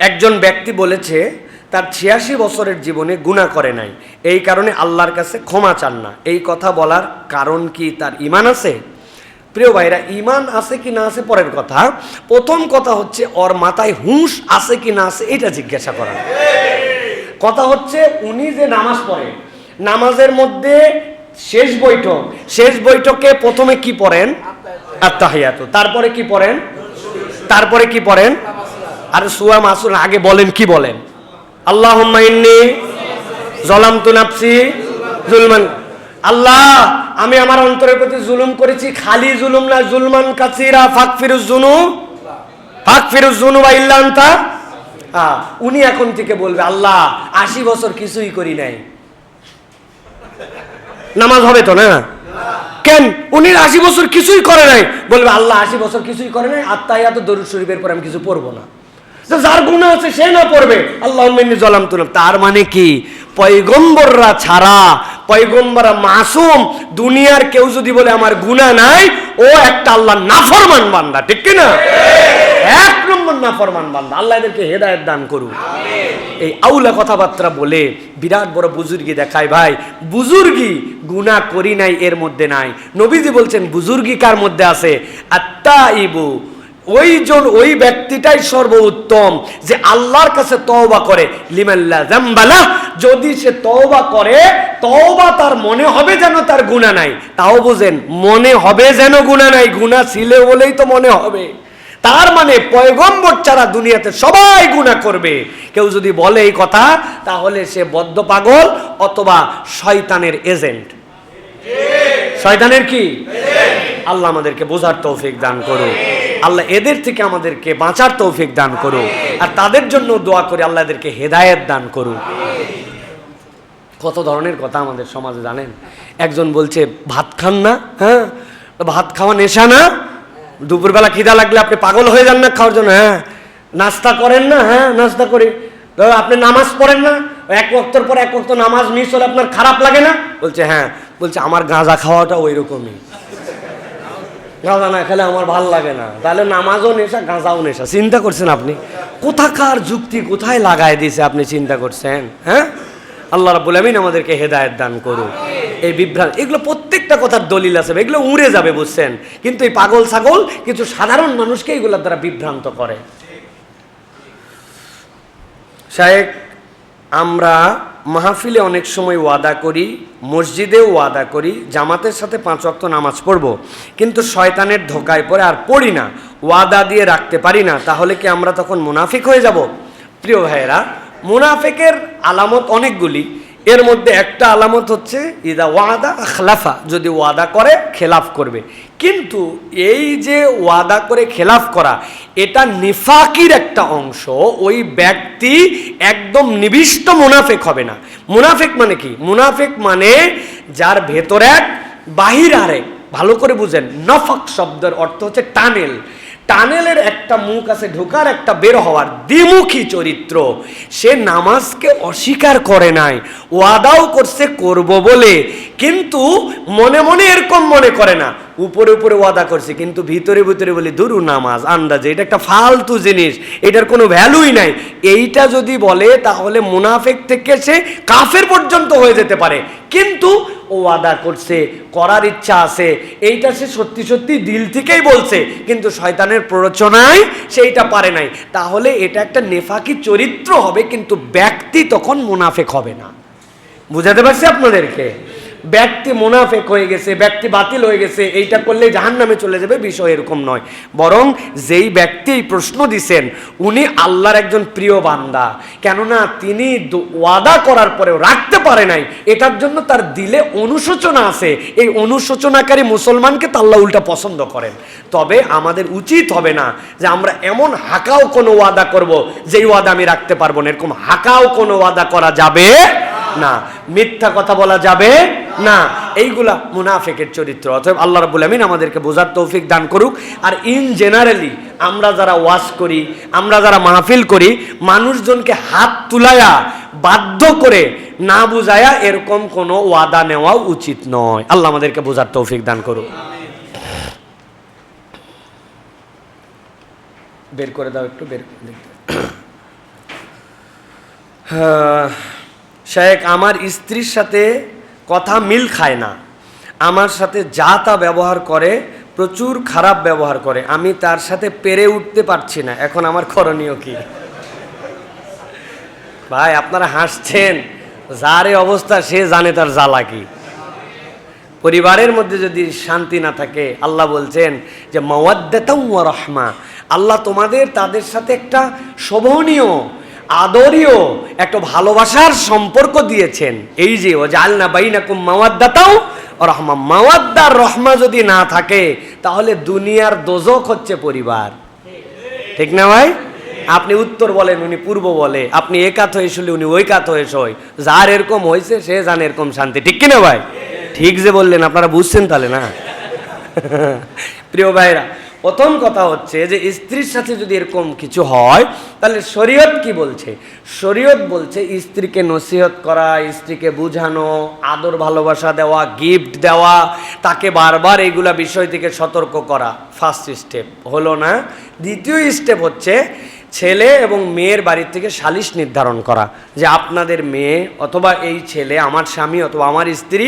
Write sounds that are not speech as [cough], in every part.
একজন ব্যক্তি বলেছে, তার ছিয়াশি বছরের জীবনে গুণা করে নাই। এই কারণে আল্লাহর কাছে ক্ষমা চান না। এই কথা বলার কারণ কি তার ইমান আছে? প্রিয় ভাইরা ইমান আছে কি না আছে পরের কথা। প্রথম কথা হচ্ছে, ওর মাথায় হুঁশ আছে কি না আছে এটা জিজ্ঞাসা করা। কথা হচ্ছে, উনি যে নামাজ পড়েন, নামাজের মধ্যে শেষ বৈঠক। শেষ বৈঠকে প্রথমে কি পড়েন? আত্মাহিয়াত তারপরে কি পড়েন? তারপরে কি পড়েন? আর সুয়া মাসুল আগে বলেন কি বলেন? আল্লাহ ইন্নি জলাম তু নাফসি জুলমান। আল্লাহ আমি আমার অন্তরের প্রতি জুলুম করেছি খালি জুলুম না জুলমান কাসিরা ফাক ফিরুজ জুনু। ফাক ফিরুজ জুনু বা ইল্লা আনতা। হ্যাঁ, উনি এখন থেকে বলবে আল্লাহ আশি বছর কিছুই করি নাই। নামাজ হবে তো না? কেন? উনি আশি বছর কিছুই করে নাই। বলবে আল্লাহ আশি বছর কিছুই করে নাই আত্মাই এত দরুদ শরীফের পর আমি কিছু পড়ব না। যার গুণা আছে সে না পড়বে। আল্লাহ জলাম তুলাম তার মানে কি? পয়গম্বররা ছাড়া পয়গম্বরা মাসুম দুনিয়ার কেউ যদি বলে আমার গুণা নাই ও একটা আল্লাহ নাফরমান বান্দা ঠিক কি না এক নম্বর নাফরমান বান্দা। আল্লাহ এদেরকে হেদায়ত দান করুন এই আউলা কথাবার্তা বলে বিরাট বড় বুজুর্গি দেখায় ভাই। বুজুর্গি গুণা করি নাই এর মধ্যে নাই। নবীজি বলছেন বুজুর্গি কার মধ্যে আছে? আত্মা ইবু ওই জন ওই ব্যক্তিটাই সর্বোত্তম যে আল্লাহর কাছে তওবা করে। লিমাল্লা জাম্বালা যদি সে তওবা করে তওবা তার মনে হবে যেন তার গুণা নাই। তাও বুঝেন মনে হবে যেন গুণা নাই। গুণা ছিল বলেই তো মনে হবে। তার মানে পয়গম্বর ছাড়া দুনিয়াতে সবাই গুণা করবে। কেউ যদি বলে এই কথা তাহলে সে বদ্ধ পাগল অথবা শয়তানের এজেন্ট। শয়তানের কি? আল্লাহ আমাদেরকে বোঝার তৌফিক দান করো আল্লাহ এদের থেকে আমাদেরকে বাঁচার তৌফিক দান করো আর তাদের জন্য দোয়া করে আল্লাহ এদেরকে হেদায়েত দান করো কত ধরনের কথা আমাদের সমাজে জানেন? একজন বলছে ভাত খান না হ্যাঁ? ভাত খাওয়া নেশা না? দুপুরবেলা খিদা লাগলে আপনি পাগল হয়ে যান না খাওয়ার জন্য হ্যাঁ? নাস্তা করেন না হ্যাঁ? নাস্তা করি। আপনি নামাজ পড়েন না এক বক্তর পর এক বক্ত নামাজ মিস হলে আপনার খারাপ লাগে না? বলছে হ্যাঁ। বলছে আমার গাঁজা খাওয়াটা ওই রকমই গাঁজা না খেলে আমার ভালো লাগে না। তাহলে নামাজও নেশা, গাঁজাও নেশা। চিন্তা করছেন আপনি? কোথাকার যুক্তি কোথায় লাগায় দিয়েছে আপনি চিন্তা করছেন? হ্যাঁ? আল্লাহ রাব্বুল আমিন আমাদেরকে হেদায়েত দান করুন এই বিভ্রান্ত এগুলো প্রত্যেকটা কথার দলিল আছে, এগুলো উড়ে যাবে, বুঝছেন? কিন্তু এই পাগল ছাগল কিছু সাধারণ মানুষকে এগুলোর দ্বারা বিভ্রান্ত করে। শায়েক আমরা মাহফিলে অনেক সময় ওয়াদা করি, মসজিদেও ওয়াদা করি, জামাতের সাথে পাঁচ অক্ত নামাজ পড়ব। কিন্তু শয়তানের ধোকায় পড়ে আর পড়ি না, ওয়াদা দিয়ে রাখতে পারি না, তাহলে কি আমরা তখন মুনাফিক হয়ে যাব? প্রিয় ভাইয়েরা, মুনাফিকের আলামত অনেকগুলি। এর মধ্যে একটা আলামত হচ্ছে, ইদা ওয়াদা খেলাফা যদি ওয়াদা করে, খেলাফ করবে। কিন্তু এই যে ওয়াদা করে খেলাফ করা, এটা নিফাকির একটা অংশ, ওই ব্যক্তি একদম নিবিষ্ট মুনাফেক হবে না। মুনাফেক মানে কি? মুনাফেক মানে যার ভেতর এক, বাহির আরেক। ভালো করে বুঝেন, নফক শব্দের অর্থ হচ্ছে টানেল। টানেলের একটা মুখ আছে, ঢোকার একটা বের হওয়ার দ্বিমুখী চরিত্র। সে নামাজকে অস্বীকার করে নাই, ওয়াদাও করছে করব বলে। কিন্তু মনে মনে এরকম মনে করে না। উপরে উপরে ওয়াদা করছে, কিন্তু ভিতরে ভিতরে বলি, দুরু নামাজ, আন্দাজে, এটা একটা ফালতু জিনিস, এটার কোনো ভ্যালুই নাই। এইটা যদি বলে, তাহলে মুনাফেক থেকে সে কাফের পর্যন্ত হয়ে যেতে পারে। কিন্তু ও ওয়াদা করছে, করার ইচ্ছা আছে, এইটা সে সত্যি সত্যি দিল থেকেই বলছে, কিন্তু শয়তানের প্ররোচনায় সেইটা পারে নাই। তাহলে এটা একটা নেফাকি চরিত্র হবে, কিন্তু ব্যক্তি তখন মুনাফেক হবে না। বুঝাতে পারছি আপনাদেরকে? ব্যক্তি মুনাফেক হয়ে গেছে, ব্যক্তি বাতিল হয়ে গেছে, এইটা করলে জাহান নামে চলে যাবে, বিষয় এরকম নয়। বরং যেই ব্যক্তি এই প্রশ্ন দিছেন, উনি আল্লাহর একজন প্রিয় বান্দা। কেননা তিনি ওয়াদা করার পরেও রাখতে পারে নাই। এটার জন্য তার দিলে অনুশোচনা আছে। এই অনুশোচনাকারী মুসলমানকে তো আল্লাহ উল্টা পছন্দ করেন। তবে আমাদের উচিত হবে না যে আমরা এমন হাঁকাও কোনো ওয়াদা করব, যেই ওয়াদা আমি রাখতে পারব না। এরকম হাঁকাও কোনো ওয়াদা করা যাবে না। মিথ্যা কথা বলা যাবে না, এইগুলা মুনাফেকের চরিত্র। অথবা আল্লাহ রাবুল আমিন আমাদেরকে বোঝার তৌফিক দান করুক। আর ইন জেনারেলি আমরা যারা ওয়াজ করি, আমরা যারা মাহফিল করি, মানুষজনকে হাত তুলায়া, বাধ্য করে না বুঝায়া এরকম কোনো ওয়াদা নেওয়া উচিত নয়। আল্লাহ আমাদেরকে বোঝার তৌফিক দান করুক। বের করে দাও একটু, বের করে দিতে। শেখ, আমার স্ত্রীর সাথে কথা মিল খায় না। আমার সাথে যা তা ব্যবহার করে, প্রচুর খারাপ ব্যবহার করে। আমি তার সাথে পেরে উঠতে পারছি না। এখন আমার করণীয় কি? ভাই, আপনারা হাসছেন। যার অবস্থা, সে জানে তার জ্বালা কি। পরিবারের মধ্যে যদি শান্তি না থাকে, আল্লাহ বলছেন যে মাওয়াদ্দাতাও রহমা। আল্লাহ তোমাদের, তাদের সাথে একটা শোভনীয় আদরীয় একটা ভালোবাসার সম্পর্ক দিয়েছেন। এই যে ও জালনা বাইনাকুম মাওয়াদ্দাতাও রহমা, মাওয়াদ্দার রহমা যদি না থাকে, তাহলে দুনিয়ার দোজক হচ্ছে পরিবার। ঠিক না ভাই? আপনি উত্তর বলেন, উনি পূর্ব বলে। আপনি একাত হয়ে শুনলে উনি ওই কাত হয়ে শোয়। যার এরকম হয়েছে, সে জানে এরকম শান্তি। ঠিক কিনা ভাই? ঠিক যে বললেন, আপনারা বুঝছেন তাহলে না? [laughs] প্রিয় ভাইরা প্রথম কথা হচ্ছে যে স্ত্রীর সাথে যদি এরকম কিছু হয়, তাহলে শরীয়ত কি বলছে? শরীয়ত বলছে স্ত্রীকে নসিহত করা, স্ত্রীকে বুঝানো, আদর, ভালোবাসা দেওয়া গিফট দেওয়া, তাকে বারবার এইগুলা বিষয় থেকে সতর্ক করা। ফার্স্ট স্টেপ হলো না। দ্বিতীয় স্টেপ হচ্ছে ছেলে এবং মেয়ের বাড়ির থেকে সালিশ নির্ধারণ করা যে আপনাদের মেয়ে অথবা এই ছেলে, আমার স্বামী অথবা আমার স্ত্রী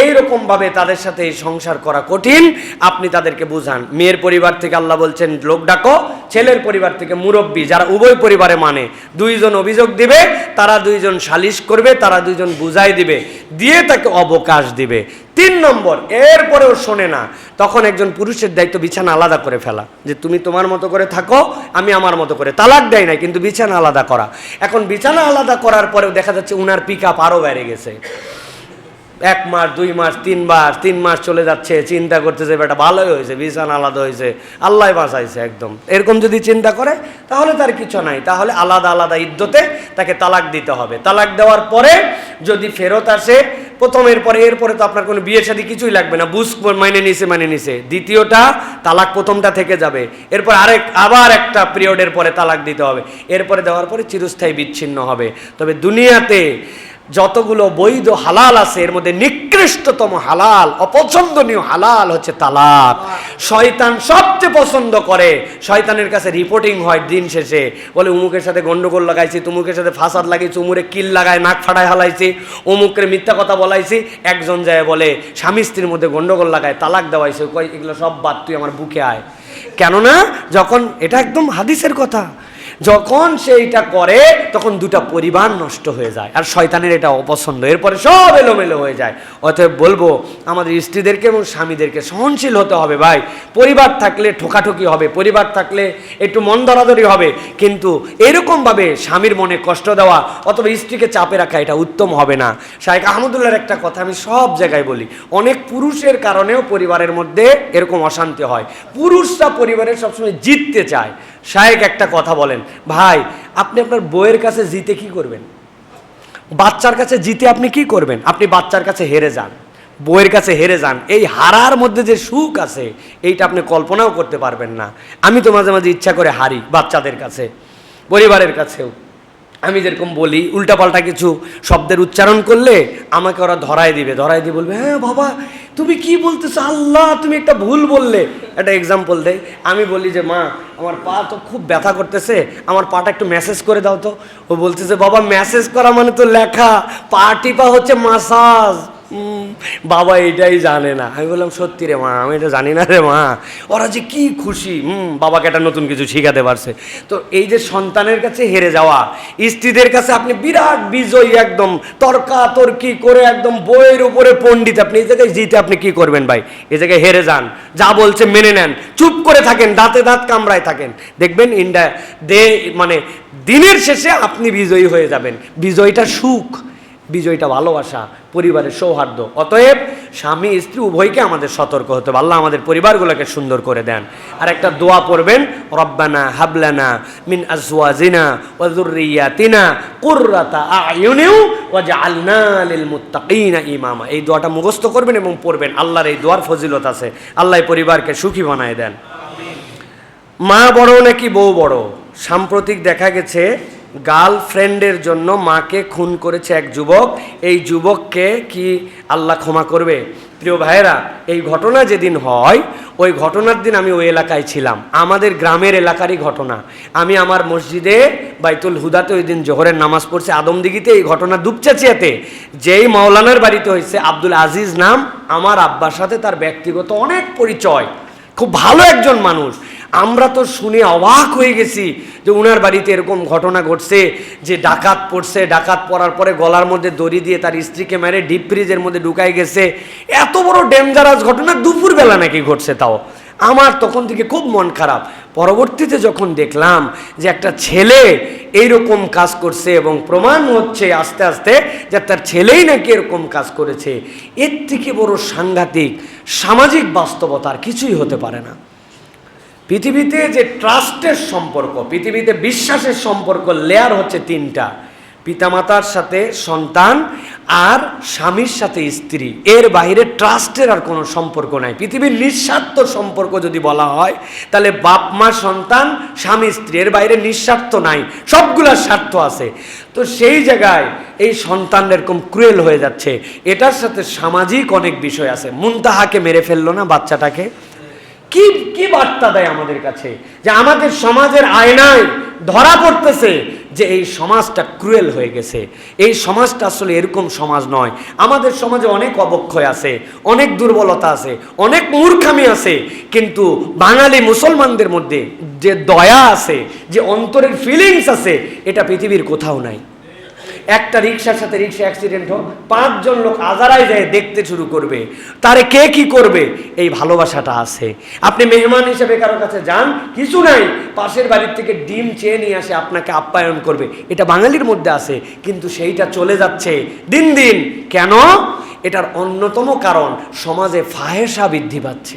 এই রকমভাবে তাদের সাথে এই সংসার করা কঠিন, আপনি তাদেরকে বুঝান। মেয়ের পরিবার থেকে আল্লাহ বলছেন, লোক ডাকো। ছেলের পরিবার থেকে মুরব্বী, যারা উভয় পরিবারে মানে দুইজন অভিযোগ দিবে, তারা দুইজন সালিশ করবে, তারা দুইজন বুঝাই দিবে, দিয়ে তাকে অবকাশ দিবে। তিন নম্বর, এরপরেও শোনে না। তখন একজন পুরুষের দায়িত্ব বিছানা আলাদা করে ফেলা। যে তুমি তোমার মতো করে থাকো, আমি আমার মতো করে। তালাক দেয় না কিন্তু বিছানা আলাদা করা। এখন বিছানা আলাদা করার পরেও দেখা যাচ্ছে উনার পিক আপ আরও বেড়ে গেছে। এক মাস, দুই মাস, তিন মাস তিন মাস চলে যাচ্ছে, চিন্তা করতেছে, বেটা, ভালোই হয়েছে, বিছানা আলাদা হয়েছে, আল্লাহ বাঁচাইছে একদম। এরকম যদি চিন্তা করে, তাহলে তার কিছু নাই। তাহলে আলাদা আলাদা ইদ্যতে তাকে তালাক দিতে হবে। তালাক দেওয়ার পরে যদি ফেরত আসে, প্রথমের পরে, এরপরে তো আপনার কোনো বিয়ের সাথে কিছুই লাগবে না। বুঝ, মাইনে নিছে মানে নিছে। দ্বিতীয়টা, তালাক প্রথমটা থেকে যাবে। এরপর আরেক, আবার একটা পিরিয়ডের পরে তালাক দিতে হবে। এরপরে দেওয়ার পরে চিরস্থায়ী বিচ্ছিন্ন হবে। তবে দুনিয়াতে যতগুলো বৈধ হালাল আছে, এর মধ্যে নিকৃষ্টতম হালাল, অপছন্দনীয় হালাল হচ্ছে তালাক। শয়তান সবচেয়ে পছন্দ করে, শয়তানের কাছে রিপোর্টিং হয় দিন শেষে। বলে, উমুকের সাথে গন্ডগোল লাগাইছি, তুমুকের সাথে ফাসাদ লাগাইছি উমুরে কিল লাগায়, নাক ফাটায় হালাইছি অমুকের মিথ্যা কথা বলাইছি। একজন যায় বলে, স্বামী স্ত্রীর মধ্যে গন্ডগোল লাগায়, তালাক দেওয়াইছে। কই এগুলো সব বাদ, তুই আমার বুকে আয়। কেননা, যখন এটা একদম হাদিসের কথা যখন সে এটা করে, তখন দুটা পরিবার নষ্ট হয়ে যায়। আর শয়তানের এটা অপছন্দ। এরপরে সব এলোমেলো হয়ে যায়। অতএব বলব, আমাদের স্ত্রীদেরকে এবং স্বামীদেরকে সহনশীল হতে হবে ভাই। পরিবার থাকলে ঠোকাঠুকি হবে, পরিবার থাকলে একটু মন ধরাধরি হবে। কিন্তু এরকমভাবে স্বামীর মনে কষ্ট দেওয়া অথবা স্ত্রীকে চাপে রাখা এটা উত্তম হবে না। শাহেক আহমদুল্লাহর একটা কথা আমি সব জায়গায় বলি। অনেক পুরুষের কারণেও পরিবারের মধ্যে এরকম অশান্তি হয়। পুরুষরা পরিবারের সবসময় জিততে চায়। শায়েক একটা কথা বলেন ভাই, আপনি আপনার বইয়ের কাছে জিতে কি করবেন? বাচ্চার কাছে জিতে আপনি কি করবেন? আপনি বাচ্চার কাছে হেরে যান, বইয়ের কাছে হেরে যান। এই হারার মধ্যে যে সুখ আছে, এইটা আপনি কল্পনাও করতে পারবেন না। আমি তো মাঝে মাঝে ইচ্ছা করে হারি বাচ্চাদের কাছে, পরিবারের কাছেও। আমি যেরকম বলি, উল্টাপাল্টা কিছু শব্দের উচ্চারণ করলে আমাকে ওরা ধরায় দিবে। ধরায় দিয়ে বলবে হ্যাঁ বাবা, তুমি কি বলতেছো? আল্লাহ, তুমি একটা ভুল বললে। একটা এক্সাম্পল দেয় আমি বলি যে, মা, আমার পা তো খুব ব্যথা করতেছে, আমার পাটা একটু মেসেজ করে দাও তো। ও বলতেছে, বাবা ম্যাসেজ করা মানে তো লেখা, পা টিপা হচ্ছে মাসাজ বাবা এটাই জানে না। আমি বললাম, সত্যি রে মা, আমি এটা জানি না রে মা। ওরা যে কি খুশি। হুম, বাবাকে একটা নতুন কিছু শিখাতে পারছে। তো এই যে সন্তানের কাছে হেরে যাওয়া, স্ত্রীদের কাছে আপনি বিরাট বিজয়ী একদম, তর্কা তর্কি করে একদম বইয়ের উপরে পণ্ডিত। আপনি এই জায়গায় জিতে আপনি কি করবেন ভাই? এই জায়গায় হেরে যান। যা বলছে মেনে নেন। চুপ করে থাকেন, দাঁতে দাঁত কামড়ায় থাকেন। দেখবেন ইন্ডা দে মানে দিনের শেষে আপনি বিজয়ী হয়ে যাবেন। বিজয়টা সুখ। বিজয়টা ভালোবাসা, পরিবারের সৌহার্দ্য। অতএব স্বামী, স্ত্রী উভয়কে আমাদের সতর্ক হতে হবে। আল্লাহ আমাদের পরিবারগুলোকে সুন্দর করে দেন। আর একটা দোয়া পড়বেন, রব্বানা হাবলানা মিন আজওয়াজিনা ওয়া যুররিয়াতিনা কুররাতা আয়ুনিউ ওয়াজআলনা লিল মুত্তাকিনা ইমামা। এই দোয়াটা মুখস্থ করবেন এবং পড়বেন। আল্লাহর এই দোয়ার ফজিলত আছে। আল্লাহ পরিবারকে সুখী বানায় দেন। মা বড় নাকি বউ বড়? সাম্প্রতিক দেখা গেছে গার্লফ্রেন্ডের জন্য মাকে খুন করেছে এক যুবক। এই যুবককে কি আল্লাহ ক্ষমা করবে? প্রিয় ভাইয়েরা, এই ঘটনা যেদিন হয়, ওই ঘটনার দিন আমি ওই এলাকায় ছিলাম। আমাদের গ্রামের এলাকারই ঘটনা। আমি আমার মসজিদে বাইতুল হুদাতে ওই দিন জোহরের নামাজ পড়ছে। আদমদিঘিতে এই ঘটনা দুপচাচিয়াতে। যেই মাওলানার বাড়িতে হয়েছে আব্দুল আজিজ নাম, আমার আব্বার সাথে তার ব্যক্তিগত অনেক পরিচয়। খুব ভালো একজন মানুষ। আমরা তো শুনে অবাক হয়ে গেছি যে উনার বাড়িতে এরকম ঘটনা ঘটছে, যে ডাকাত পড়ছে, ডাকাত পড়ার পরে গলার মধ্যে দড়ি দিয়ে তার স্ত্রীকে মেরে ডিপ ফ্রিজের মধ্যে ঢুকাই গেছে। এত বড় ডেঞ্জারাস ঘটনা দুপুরবেলা নাকি ঘটছে তাও। আমার তখন থেকে খুব মন খারাপ। পরবর্তীতে যখন দেখলাম যে একটা ছেলে এইরকম কাজ করছে এবং প্রমাণ হচ্ছে আস্তে আস্তে যে তার ছেলেই নাকি এরকম কাজ করেছে, এর থেকে বড় সাংঘাতিক, সামাজিক বাস্তবতার কিছুই হতে পারে না। পৃথিবীতে যে ট্রাস্টের সম্পর্ক, পৃথিবীতে বিশ্বাসের সম্পর্ক লেয়ার হচ্ছে তিনটা। পিতামাতার সাথে সন্তান আর স্বামীর সাথে স্ত্রী, এর বাইরে ট্রাস্টের আর কোনো সম্পর্ক নাই। পৃথিবীর নিঃস্বার্থ সম্পর্ক যদি বলা হয়, তাহলে বাপ, মা, সন্তান, স্বামী, স্ত্রী, এর বাইরে নিঃস্বার্থ নাই। সবগুলার স্বার্থ আছে। তো সেই জায়গায় এই সন্তান এরকম ক্রুয়েল হয়ে যাচ্ছে। এটার সাথে সামাজিক অনেক বিষয় আছে। মুনতাহাকে মেরে ফেলল না বাচ্চাটাকে? কি কি বার্তা দেয় আমাদের কাছে? যে আমাদের সমাজের আয়নায় ধরা পড়তেছে যে এই সমাজটা ক্রুয়েল হয়ে গেছে। এই সমাজটা আসলে এরকম সমাজ নয়। আমাদের সমাজে অনেক অবক্ষয় আছে, অনেক দুর্বলতা আছে, অনেক মূর্খামি আছে। কিন্তু বাঙালি মুসলমানদের মধ্যে যে দয়া আছে, যে অন্তরের ফিলিংস আছে, এটা পৃথিবীর কোথাও নাই। একটা রিক্সার সাথে রিক্সা অ্যাক্সিডেন্ট হোক, পাঁচজন লোক আজারায় যায় দেখতে শুরু করবে। তারে কে কি করবে? এই ভালোবাসাটা আছে। আপনি মেহমান হিসেবে কারও কাছে যান, কিছু নাই। পাশের বাড়ির থেকে ডিম চেয়ে নিয়ে আসে, আপনাকে আপ্যায়ন করবে। এটা বাঙালির মধ্যে আছে, কিন্তু সেইটা চলে যাচ্ছে দিন দিন। কেন? এটার অন্যতম কারণ, সমাজে ফাহেসা বৃদ্ধি পাচ্ছে।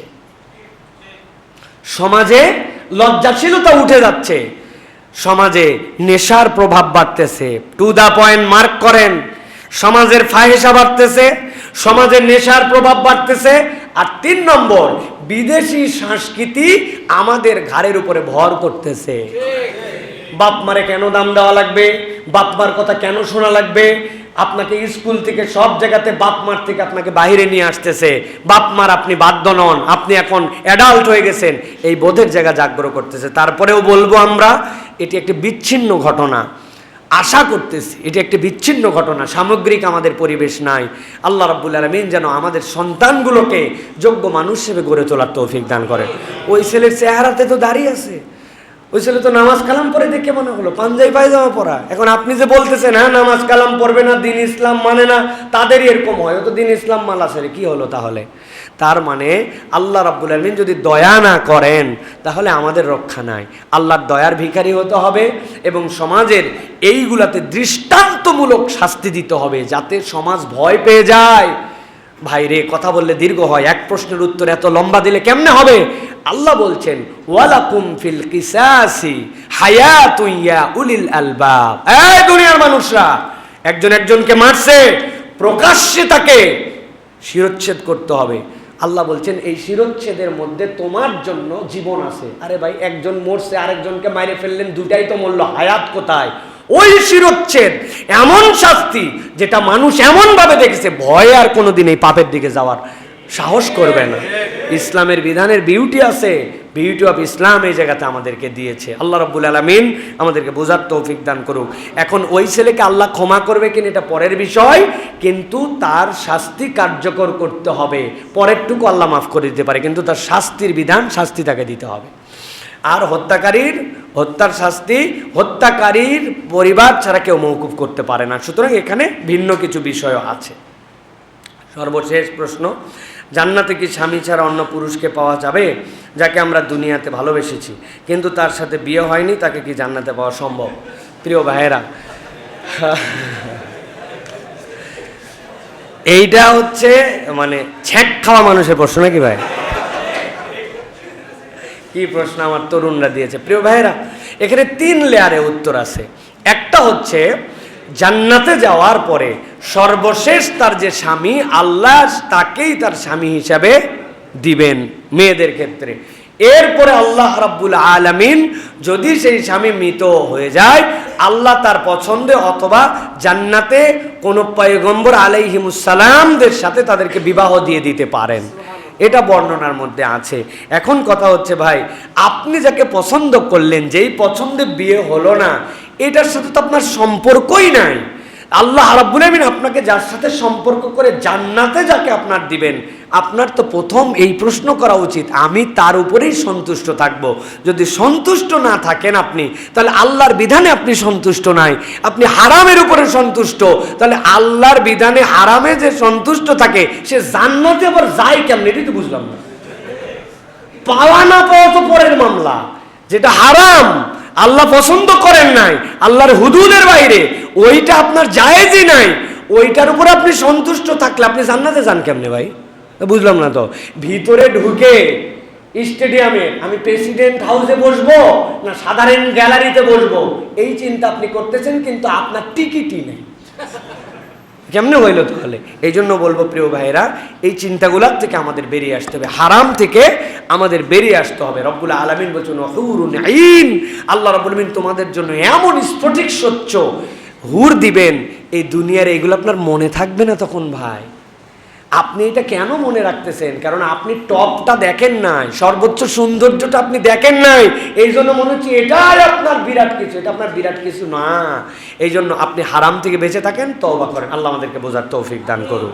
সমাজে লজ্জাশীলতা উঠে যাচ্ছে। সমাজে নেশার প্রভাব বাড়তেছে। টু দা পয়েন্ট মার্ক করেন। সমাজের ফাহেসা বাড়তেছে সমাজের নেশার প্রভাব বাড়তেছে। আর তিন নম্বর, বিদেশি সংস্কৃতি আমাদের ঘাড়ের উপরে ভর করতেছে। বাপ মারে কেন দাম দেওয়া লাগবে? বাপ মার কথা কেন শোনা লাগবে? আপনাকে স্কুল থেকে সব জায়গাতে বাপ মার থেকে আপনাকে বাহিরে নিয়ে আসতেছে। বাপ মার আপনি বাধ্য নন, আপনি এখন অ্যাডাল্ট হয়ে গেছেন। এই বোধের জায়গা জাগ্রত করতেছে। তারপরেও বলব আমরা এটি একটি বিচ্ছিন্ন ঘটনা। আশা করতেছি এটি একটি বিচ্ছিন্ন ঘটনা। সামগ্রিক আমাদের পরিবেশ নাই। আল্লাহ রাব্বুল আলমিন যেন আমাদের সন্তানগুলোকে যোগ্য মানুষ হিসেবে গড়ে তোলার তৌফিক দান করে ওই ছেলের চেহারাতে তো দাঁড়িয়ে আছে। ওই ছেলে তো নামাজ কালাম পরে দেখে মনে হলো, পাঞ্জাবি পায়জামা পরা। এখন আপনি যে বলতেছেন হ্যাঁ নামাজ কালাম পড়বে না, দিন ইসলাম মানে না, তাদেরই এরকম হয় তো দিন ইসলাম মালা সেরে কি হলো তাহলে? তার মানে আল্লাহ রাব্বুল আলমিন যদি দয়া না করেন, তাহলে আমাদের রক্ষা নাই। আল্লাহর দয়ার ভিখারি হতে হবে এবং সমাজের এইগুলাতে দৃষ্টান্তমূলক শাস্তি দিতে হবে, যাতে সমাজ ভয় পেয়ে যায়। ভাইরে, কথা বললে দীর্ঘ হয়, এক প্রশ্নের উত্তর এত লম্বা দিলে কেমনে হবে? আল্লাহ বলছেন, ওয়ালাকুম ফিল কিসাসি হায়াতুন ইয়া উলিল আলবাব। এই দুনিয়ার মানুষরা, একজন একজনকে মারছে, প্রকাশ্যে তাকে শিরোচ্ছেদ করতে হবে। আল্লাহ বলছেন, এই শিরোচ্ছেদের মধ্যে তোমার জন্য জীবন আছে। আরে ভাই, একজন মরছে, আরেকজনকে মাইরে ফেললেন দুটাই তো মরলো, হায়াত কোথায়? ওই শিরচ্ছেদ, এমন শাস্তি যেটা মানুষ এমনভাবে দেখেছে, ভয়ে আর কোনোদিন এই পাপের দিকে যাওয়ার সাহস করবে না। ইসলামের বিধানের বিউটি আছে বিউটি অফ ইসলাম এই জায়গাতে আমাদেরকে দিয়েছে। আল্লাহ রব্বুল আলমিন আমাদেরকে বোঝার তৌফিক দান করুক। এখন ওই ছেলেকে আল্লাহ ক্ষমা করবে কিনা এটা পরের বিষয়, কিন্তু তার শাস্তি কার্যকর করতে হবে। পরেরটুকু আল্লাহ মাফ করে দিতে পারে, কিন্তু তার শাস্তির বিধান শাস্তি তাকে দিতে হবে। আর হত্যাকারীর হত্যার শাস্তি হত্যাকারীর পরিবার ছাড়া কেউ মৌকুফ করতে পারে না। সুতরাং এখানে ভিন্ন কিছু বিষয়ও আছে। সর্বশেষ প্রশ্ন, জান্নাতে কি স্বামী ছাড়া অন্য পুরুষকে পাওয়া যাবে, যাকে আমরা দুনিয়াতে ভালোবেসেছি, কিন্তু তার সাথে বিয়ে হয়নি, তাকে কি জান্নাতে পাওয়া সম্ভব? প্রিয় ভাইয়েরা, এইটা হচ্ছে মানে ছ্যাঁক খাওয়া মানুষের প্রশ্ন নাকি ভাই? কি প্রশ্ন আমার তরুণরা দিয়েছে। প্রিয় ভাইয়েরা, এখানে তিন লেয়ারে উত্তর আছে। একটা হচ্ছে, জান্নাতে যাওয়ার পরে সর্বশেষ তার যে স্বামী, আল্লাহ তাকেই তার স্বামী হিসাবে দিবেন মেয়েদের ক্ষেত্রে। এরপরে আল্লাহ রাব্বুল আলামিন যদি সেই স্বামী মৃত হয়ে যায়, আল্লাহ তার পছন্দে অথবা জান্নাতে কোনো পয়গম্বর আলাইহিমুসালামদের সাথে তাদেরকে বিবাহ দিয়ে দিতে পারেন। এটা বর্ণনার মধ্যে আছে। এখন কথা হচ্ছে ভাই, আপনি যাকে পছন্দ করলেন, যেই পছন্দে বিয়ে হলো না, এটার সাথে তো আপনার সম্পর্কই নাই। আল্লাহ রাব্বুল আপনাকে যার সাথে সম্পর্ক করে জান্নাতে যাকে আপনার দিবেন, আপনার তো প্রথম এই প্রশ্ন করা উচিত, আমি তার উপরেই সন্তুষ্ট থাকব। যদি সন্তুষ্ট না থাকেন আপনি, তাহলে আল্লাহর বিধানে আপনি সন্তুষ্ট নাই। আপনি হারামের উপরে সন্তুষ্ট, তাহলে আল্লাহর বিধানে হারামে যে সন্তুষ্ট থাকে, সে জান্নাতে আবার যায় কেমন? এটাই তো বুঝলাম না। পাওয়া না পাওয়া তো পরের মামলা, যেটা হারাম আল্লাহ পছন্দ করেন নাই, আল্লাহর হুদুদের বাইরে, ওইটা আপনার জায়েজই নাই, ওইটার উপর আপনি সন্তুষ্ট থাকলে আপনি জান্নাতে যান কেমনে ভাই? বুঝলাম না তো। ভিতরে ঢুকে স্টেডিয়ামে আমি প্রেসিডেন্ট হাউসে বসবো না সাধারণ গ্যালারিতে বসবো? এই চিন্তা আপনি করতেছেন, কিন্তু আপনার টিকিটই নেই। কেমনে হইল তাহলে? এই জন্য বলব প্রিয় ভাইরা এই চিন্তাগুলার থেকে আমাদের বেরিয়ে আসতে হবে। হারাম থেকে আমাদের বেরিয়ে আসতে হবে। রবগুলা আলমিন বলছেন আইন। আল্লাহ রব্বুল তোমাদের জন্য এমন স্ফটিক স্বচ্ছ হুর দিবেন। এই দুনিয়ার এইগুলো আপনার মনে থাকবে না তখন ভাই। আপনি এটা কেন মনে রাখতেছেন? কারণ আপনি টপটা দেখেন নাই, সর্বোচ্চ সৌন্দর্যটা আপনি দেখেন নাই। এই জন্য মনে হচ্ছে এটাই আপনার বিরাট কিছু, এটা আপনার বিরাট কিছু না। এই জন্য আপনি হারাম থেকে বেঁচে থাকেন, তওবা করেন। আল্লাহ আমাদেরকে বোঝার তৌফিক দান করুন